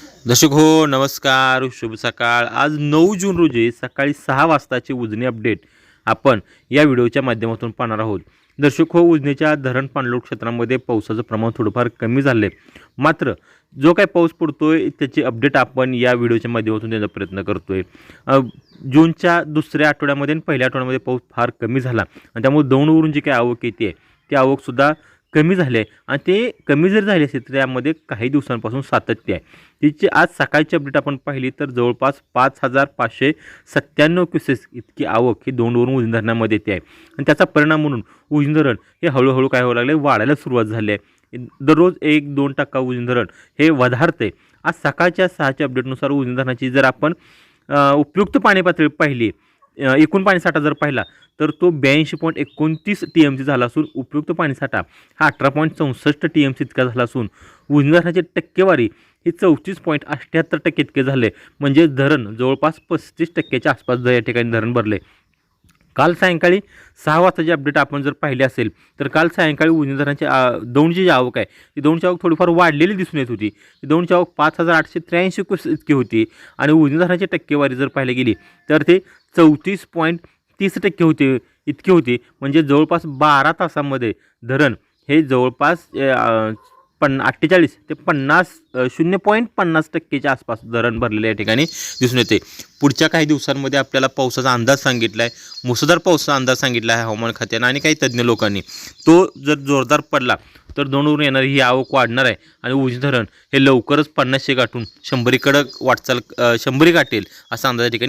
दर्शक हो नमस्कार शुभ सकाळ. आज नऊ जून रोजी सकाळी सहा वाजताची उजनी अपडेट आपण या व्हिडिओच्या माध्यमातून पाहणार आहोत. दर्शक हो उजनीच्या धरण पाणलोट क्षेत्रामध्ये पावसाचं प्रमाण थोडंफार कमी झालं आहे मात्र जो काही पाऊस पडतोय त्याची अपडेट आपण या व्हिडिओच्या माध्यमातून देण्याचा प्रयत्न करतोय. आहे जूनच्या दुसऱ्या आठवड्यामध्ये आणि पहिल्या आठवड्यामध्ये पाऊस फार कमी झाला. आणि त्यामुळे दौंडवरून जी काही आवक येते ती आवकसुद्धा कमी झाले आहे. आणि ते कमी जरी झाले असेल तर त्यामध्ये काही दिवसांपासून सातत्य आहे. तिची आज सकाळची अपडेट आपण पाहिली तर जवळपास पाच हजार पाचशे सत्त्याण्णव क्युसेस इतकी आवक ही दोनवरून उजनी धरणामध्ये येते आहे. आणि त्याचा परिणाम म्हणून उजनी धरण हे हळूहळू काय होऊ लागले? वाढायला सुरुवात झाली आहे. दररोज एक दोन टक्का उजनी धरण हे वधारते. आज सकाळच्या सहाच्या अपडेटनुसार उजनी धरणाची जर आपण उपयुक्त पाणी पातळी पाहिली एकूण पाणीसाठा जर पाहिला तर तो ब्याऐंशी पॉईंट एकोणतीस टी एम सी झाला असून उपयुक्त पाणीसाठा हा अठरा पॉईंट चौसष्ट टी एम सी इतका झाला असून उजनी धरणाची टक्केवारी ही चौतीस पॉईंट अठ्ठ्याहत्तर टक्के इतके झाले. म्हणजे धरण जवळपास पस्तीस टक्क्याच्या आसपास या ठिकाणी धरण भरले काल सायंकाळी सहा वाजताची अपडेट आपण जर पाहिली असेल तर काल सायंकाळी उजनी धरणाची दौंडची जी आवक आहे ती दौंडची आवक थोडीफार वाढलेली दिसून येत होती. ती दौंडची आवक पाच हजार आठशे त्र्याऐंशी कुस इतकी होती आणि उजनी धरणाची टक्केवारी जर पाहिली गेली तर ते चौतीस पॉईंट तीस टक्के होते इतकी होती. म्हणजे जवळपास बारा तासामध्ये धरण हे जवळपास पन्ना अठ्ठेचाळीस ते पन्नास शून्य पॉईंट पन्नास टक्केच्या आसपास धरण भरलेलं या ठिकाणी दिसून येते. पुढच्या काही दिवसांमध्ये आपल्याला पावसाचा अंदाज सांगितला आहे मुसळधार पावसाचा अंदाज सांगितला आहे हवामान खात्यानं आणि काही तज्ज्ञ लोकांनी. तो जर जोरदार पडला तर दोनवरून येणारी ही आवक वाढणार आहे आणि उजनी धरण हे लवकरच पन्नासशे गाठून शंभरीकडं वाटचाल शंभरी गाठेल असा अंदाज या ठिकाणी